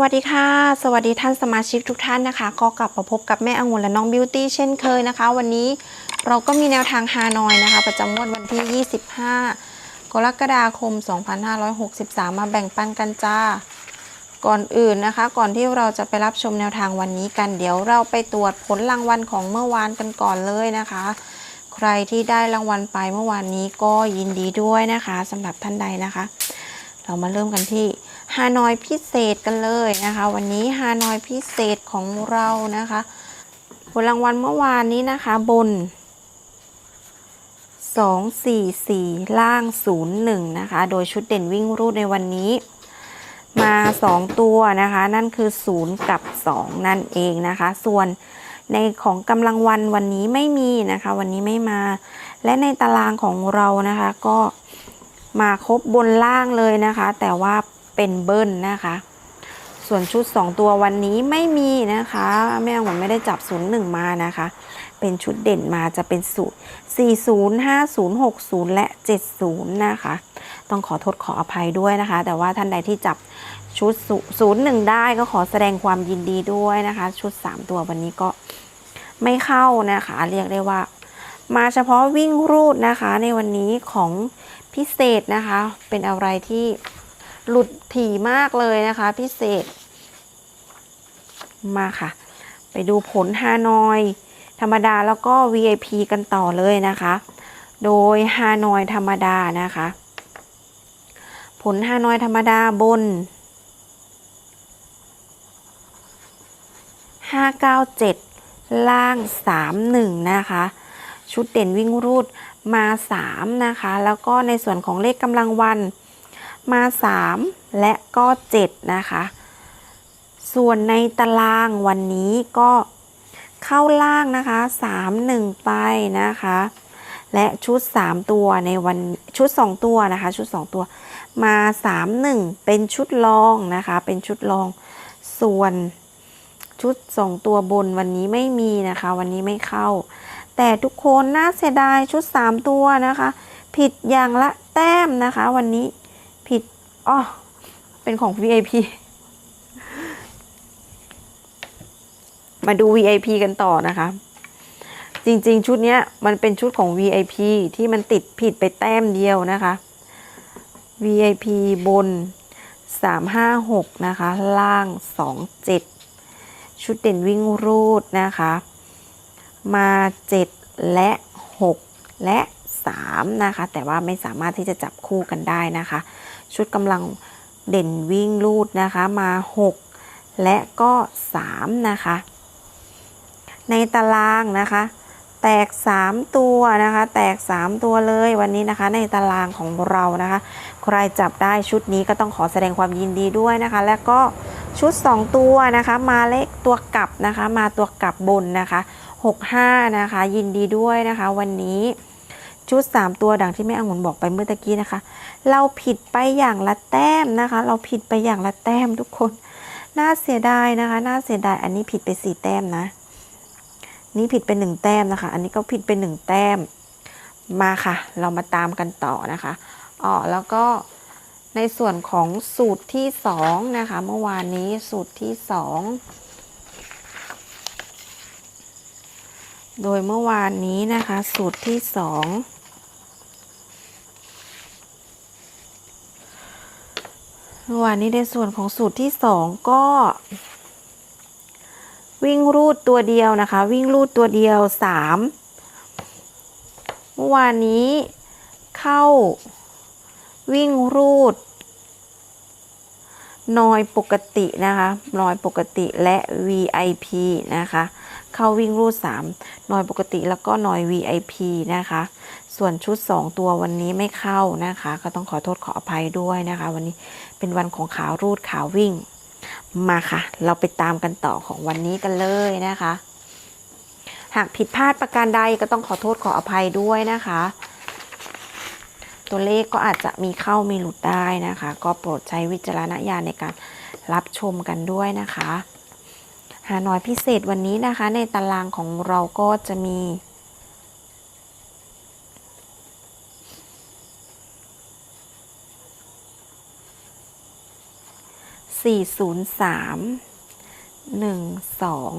วัสดีค่ะ สวัสดีท่านสมาชิกทุกท่านนะคะ ก็กลับมาพบกับแม่องุ่นและน้องบิวตี้เช่นเคยนะคะ วันนี้เราก็มีแนวทางฮานอยนะคะ ประจำงวดวันที่ 25 กรกฎาคม 2563 มาแบ่งปันกันจ้า ก่อนอื่นนะคะ ก่อนที่เราจะไปรับชมแนวทางวันนี้กัน เดี๋ยวเราไปตรวจผลรางวัลของเมื่อวานกันก่อนเลยนะคะ ใครที่ได้รางวัลไปเมื่อวานนี้ก็ยินดีด้วยนะคะสำหรับท่านใดนะคะ เรามาเริ่มกันที่ ฮานอยพิเศษกันเลยนะคะ วันนี้ฮานอยพิเศษของเรานะคะผลรางวัลเมื่อวานนี้นะคะบน 244 ล่าง 01 นะคะ โดยชุดเด่นวิ่งรูดในวันนี้ มา 2 ตัวนะคะ นั่นคือ 0 กับ 2 นั่นเองนะคะ ส่วนในของกำลังวันวันนี้ไม่มีนะคะ วันนี้ไม่มา และในตารางของเรานะคะก็มาครบบนล่างเลยนะคะ แต่ว่า เป็นเบิ้ลนะคะ ส่วนชุด 2 ตัววันนี้ไม่มีนะคะ แม่หวนไม่ได้จับ 0 1 มานะคะ เป็นชุดเด่นมาจะเป็นสูตร 40 50 60 และ 70 นะคะ ต้องขอโทษขออภัยด้วยนะคะ แต่ว่าท่านใดที่จับชุดศูนย์หนึ่งได้ก็ขอแสดงความยินดีด้วยนะคะ ชุด 3 ตัววันนี้ก็ไม่เข้านะคะ เรียกได้ว่า มาเฉพาะวิ่งรูดนะคะในวันนี้ของพิเศษนะคะ เป็นอะไรที่ หลุดถี่มากเลยนะคะพิเศษ มาค่ะ ไปดูผลฮานอย ธรรมดาแล้วก็ VIP กันต่อเลยนะคะ โดยฮานอยธรรมดานะคะ ผลฮานอยธรรมดาบน 597 ล่าง 31 นะคะชุดเด่นวิ่งรูดมา 3 นะคะ แล้วก็ในส่วนของเลขกำลังวัน มา 3 และก็ 7 นะคะ ส่วนในตารางวันนี้ก็เข้าล่างนะคะ 3 1 ไปนะคะ และชุด 3 ตัวในวันชุด 2 ตัวนะคะ ชุด 2 ตัวมา 3 1 เป็นชุดรองนะคะ เป็นชุดรอง ส่วนชุด 2 ตัวบนวันนี้ไม่มีนะคะ วันนี้ไม่เข้า แต่ทุกคนน่าเสียดายชุด 3 ตัวนะคะ ผิดอย่างละแต้มนะคะวันนี้ ผิดอ๋อเป็นของ VIP มาดู VIP กันต่อนะคะ จริง ๆ ชุดเนี้ยมันเป็นชุดของ VIP ที่มันติดผิดไปแต้มเดียวนะคะ VIP บน 356 นะคะ ล่าง 27 ชุดเด่นวิ่งรูดนะคะ มา 7 และ 6 และ 3 นะคะ แต่ว่าไม่สามารถที่จะจับคู่กันได้นะคะ ชุดกำลังเด่นวิ่งรูดนะคะมา 6 และก็ 3 นะคะ ในตารางนะคะ แตก 3 ตัวนะคะ แตก 3 ตัวเลยวันนี้นะคะ ในตารางของเรานะคะ ใครจับได้ชุดนี้ก็ต้องขอแสดงความยินดีด้วยนะคะ แล้วก็ชุด 2 ตัวนะคะมาเลขตัวกลับนะคะ มาตัวกลับบนนะคะ 65 นะคะ ยินดีด้วยนะคะวันนี้ ชุด 3 ตัวดังที่แม่องุ่นบอกไปเมื่อตะกี้นะคะ เราผิดไปอย่างละแต้มนะคะ เราผิดไปอย่างละแต้มทุกคน น่าเสียดายนะคะ น่าเสียดายอันนี้ผิดไปสี่แต้มนะ นี่ผิดไปหนึ่งแต้มนะคะ อันนี้ก็ผิดไปหนึ่งแต้ม มาค่ะ เรามาตามกันต่อนะคะอ๋อแล้วก็ในส่วนของสูตรที่สองนะคะ เมื่อวานนี้สูตรที่สองโดยเมื่อวานนี้นะคะ สูตรที่สอง เมื่อวานนี้ในส่วนของสูตรที่สองก็ วิ่งรูดตัวเดียวนะคะ วิ่งรูดตัวเดียวสามเมื่อวานนี้เข้าวิ่งรูด นอยปกตินะคะนอยปกติและ VIP นะคะ เข้าวิ่งรูด 3 นอยปกติแล้วก็นอย VIP นะคะ ส่วนชุด 2 ตัววันนี้ไม่เข้านะคะ ก็ต้องขอโทษขออภัยด้วยนะคะ วันนี้เป็นวันของขาวรูดขาววิ่ง มาค่ะ เราไปตามกันต่อของวันนี้กันเลยนะคะ หากผิดพลาดประการใดก็ต้องขอโทษขออภัยด้วยนะคะ ตัวเลขก็อาจจะมีเข้ามีหลุดได้นะคะ ก็โปรดใช้วิจารณญาณในการรับชมกันด้วยนะคะหาหน่อยพิเศษวันนี้นะคะ ในตารางของเราก็จะมีสี่ศูนย์สามหนึ่งสอง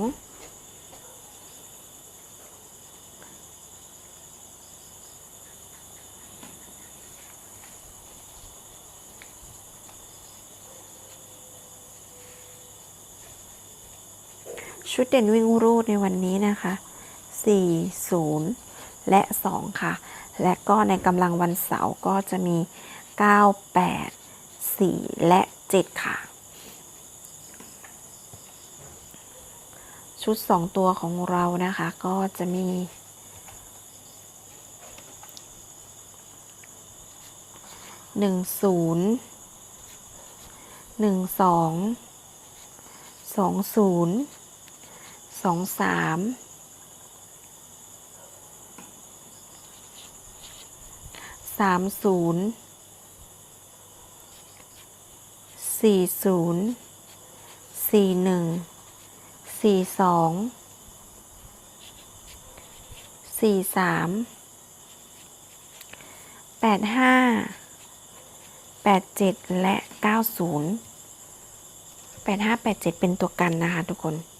ชุดเด่นวิ่งรูดในวันนี้นะคะ 40 และ 2 ค่ะ และก็ในกำลังวันเสาร์ก็จะมี 9 8 4 และ 7 ค่ะ ชุด 2 ตัวของเรานะคะ ก็จะมีหนึ่งศูนย์หนึ่งสองสองศูนย์ สองสามสามศูนย์สี่ศูนย์สี่หนึ่งสี่สองสี่สามแปดห้า87และ90 85 87เป็นตัวกันนะคะทุกคน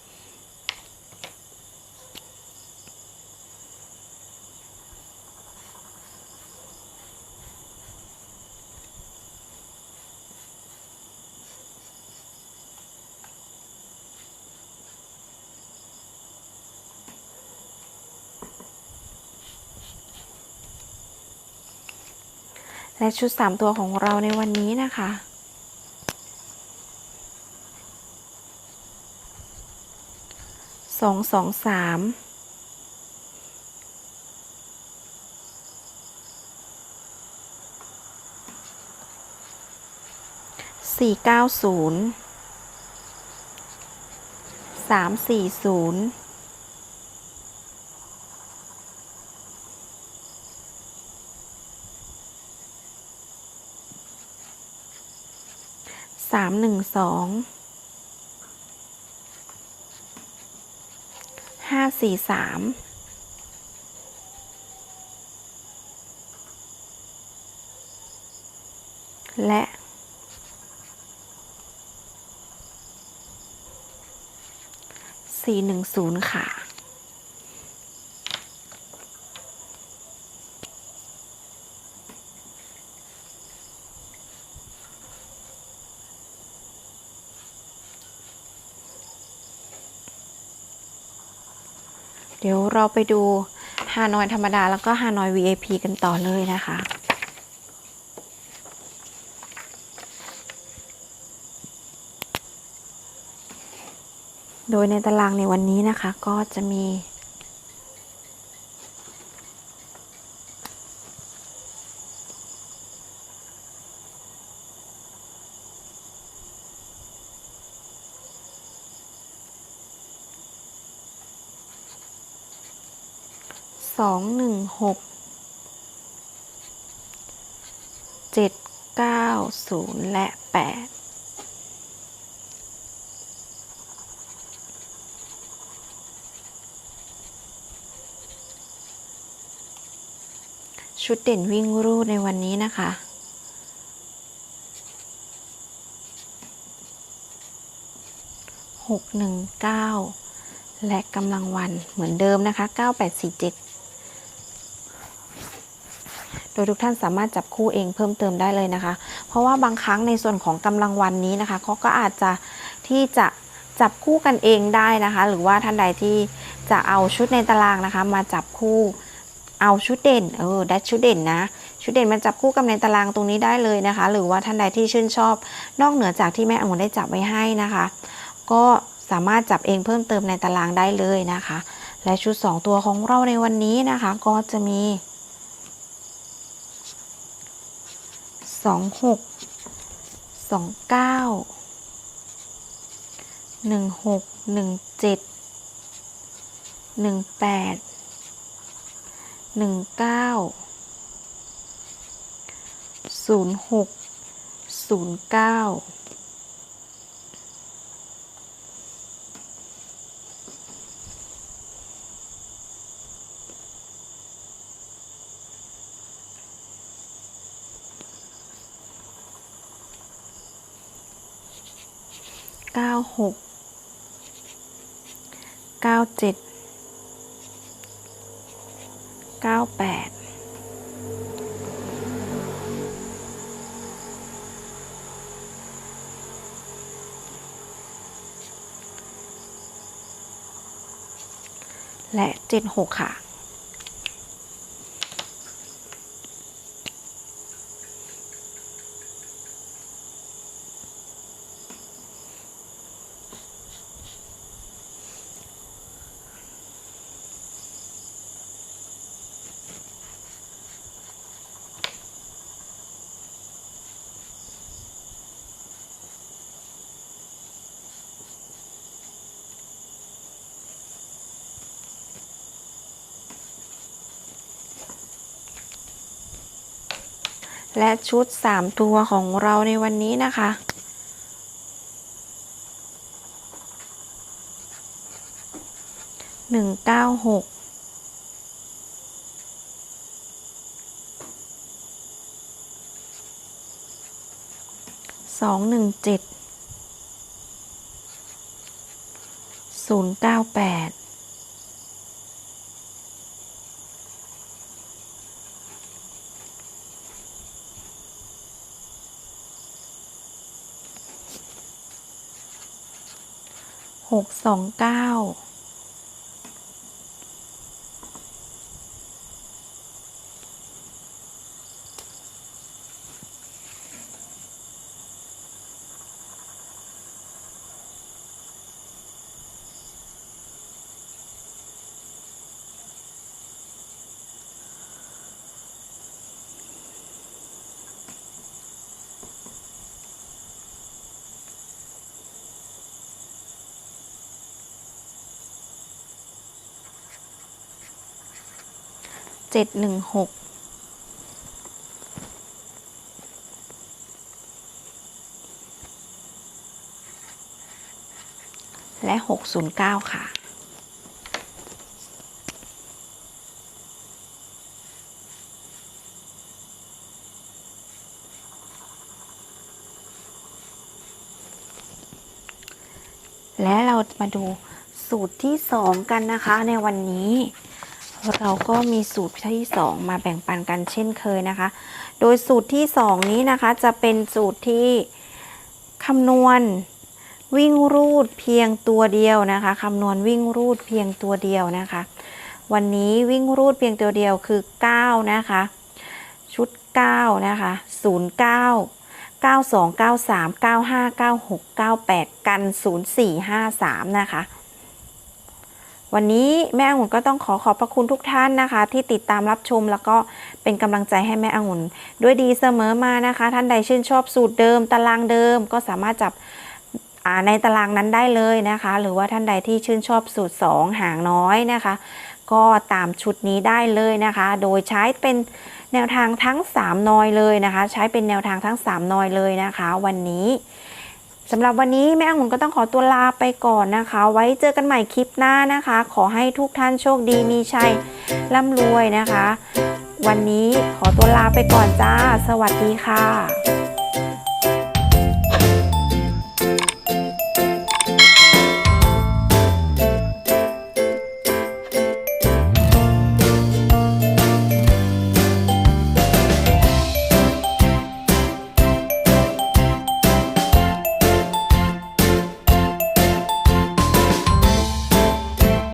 และชุด 3 ตัวของเราในวันนี้นะคะ สองสองสามสี่เก้าศูนย์สามสี่ศูนย์ สามหนึ่งสองห้าสี่สามและสี่หนึ่งศูนย์ค่ะ ดี๋ยวเราไปดูฮานอยธรรมดาแล้วก็ฮานอย VIP กันต่อเลยนะคะ โดยในตารางในวันนี้นะคะก็จะมี สองหนึ่งหกเจ็ดเก้าศูนย์และแปดชุดเด่นวิ่งรูดในวันนี้นะคะหกหนึ่งเก้าและกำลังวันเหมือนเดิมนะคะ 9847 โดยทุกท่านสามารถจับคู่เองเพิ่มเติมได้เลยนะคะ เพราะว่าบางครั้งในส่วนของกำลังวันนี้นะคะเขาก็อาจจะที่จะจับคู่กันเองได้นะคะ หรือว่าท่านใดที่จะเอาชุดในตารางนะคะ มาจับคู่เอาชุดเด่นเออได้ชุดเด่นนะชุดเด่นมันจับคู่กับในตารางตรงนี้ได้เลยนะคะ หรือว่าท่านใดที่ชื่นชอบ นอกเหนือจากที่แม่องุ่นได้จับไว้ให้นะคะ ก็สามารถจับเองเพิ่มเติมในตารางได้เลยนะคะ และชุด 2 ตัวของเราในวันนี้นะคะ ก็จะมี สองหกสองเก้าหนึ่งหกหนึ่งเจ็ดหนึ่งแปดหนึ่งเก้าศูนย์หกศูนย์เก้า หกเจ็ดเก้าแปดและเจ็ดหกค่ะ และชุด 3 ตัวของเราในวันนี้นะคะ หนึ่งเก้าหก สองหนึ่งเจ็ด ศูนย์เก้าแปด หกสองเก้า จ็ดหนึ่งหกและหกศูนย์เก้าค่ะ และเรามาดูสูตรที่สองกันนะคะในวันนี้ เราก็มีสูตรที่ 2 มาแบ่งปันกันเช่นเคยนะคะ โดยสูตรที่ 2 นี้นะคะจะเป็นสูตรที่คำนวณวิ่งรูดเพียงตัวเดียวนะคะคำนวณวิ่งรูดเพียงตัวเดียวนะคะ วันนี้วิ่งรูดเพียงตัวเดียวคือ 9 นะคะ ชุด 9 นะคะ 09 92 93 95 96 98 กัน 0453 นะคะ วันนี้แม่องุ่นก็ต้องขอขอบพระคุณทุกท่านนะคะ ที่ติดตามรับชมแล้วก็เป็นกำลังใจให้แม่องุ่นด้วยดีเสมอมานะคะ ท่านใดชื่นชอบสูตรเดิม ตารางเดิมก็สามารถจับในตารางนั้นได้เลยนะคะ หรือว่าท่านใดที่ชื่นชอบสูตร 2 หางน้อยนะคะ ก็ตามชุดนี้ได้เลยนะคะ โดยใช้เป็นแนวทางทั้ง 3 นอยเลยนะคะ ใช้เป็นแนวทางทั้ง 3 นอยเลยนะคะ วันนี้ สำหรับวันนี้แม่องุ่นก็ต้องขอตัวลาไปก่อนนะคะ ไว้เจอกันใหม่คลิปหน้านะคะ ขอให้ทุกท่านโชคดีมีชัยร่ำรวยนะคะ วันนี้ขอตัวลาไปก่อนจ้า สวัสดีค่ะ